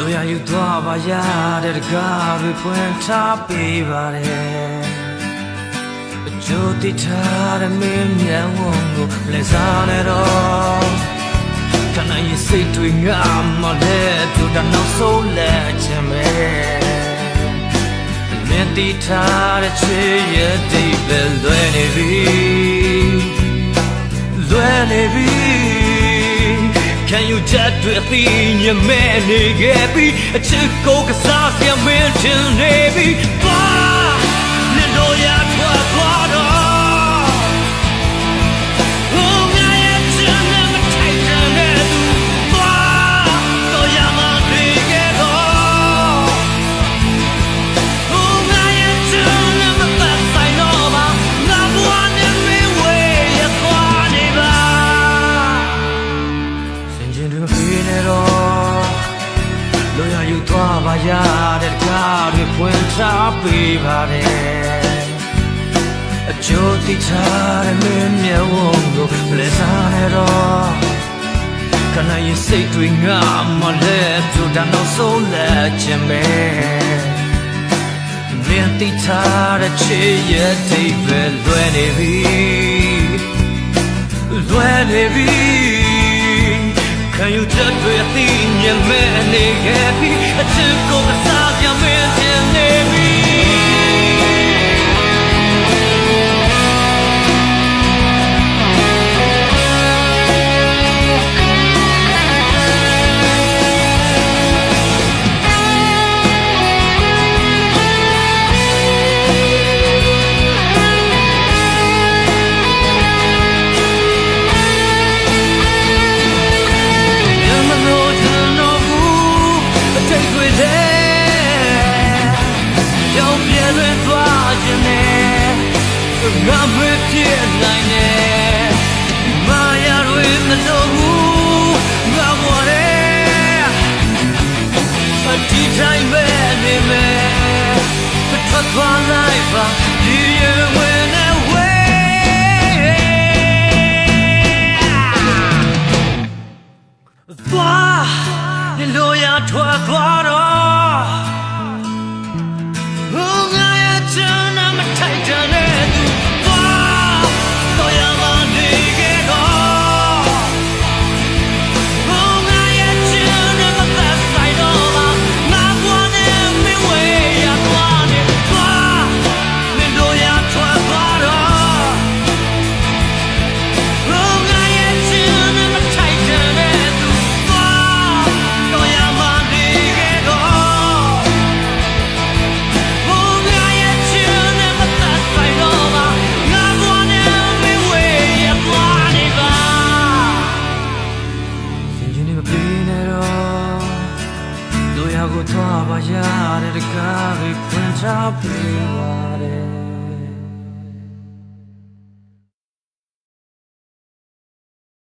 လိုရယူသွားပါရတဲ့တကားတွေဖွင့်ထားပေးပါတယ်အကျိုးတိထားတဲ့မင်းမြန်ဝုံကိုလက်စားနေတော့ခဏရင်စိတ်တွေငါမလဲသူတနောက်ဆုံးလက်ချင်မယ်မင်းတိထားတဲ့ချစ်ရဲ့တိတ်ပဲလွယ်နေပြီ Can you just do a thing you man နေခဲ့ပြီအချစ်ကိုကစားစရာမင်းတင်နေပြီပါနေတော့ရ ယူသွားပါရတဲ့ကားတွေဖွင့်ထားပေးပါတယ်အကျိုးတိချတဲ့မင်းမြတ်ဝုံကိုလက်စားနေတော့ခဏရင်စိတ်တွေငါမလဲသူတနောက်ဆုံးလက်ချင်ပဲမင်းတိချတဲ့ချစ်ရဲ့တိတ်ပဲလွယ်နေပြီလွယ်နေပြီ Can you just do a thing you man နေခဲ့ပြီအချစ်ကိုအစားပြမင်းတင်နေပြီ ငါမဖြစ်နိုင်နဲ့မာယာတွေမလို့ဘူးငါဝရဲအတီတိုင်းပဲနေမယ်ထွက်သွားလိုက်ပါဒီရင်ဝင်နေဝဲသွားဒီလိုရထွက်သွားတော့ ကိုသွားပါရတဲ့တကားကိုဖွင့်ချပေးပါတယ်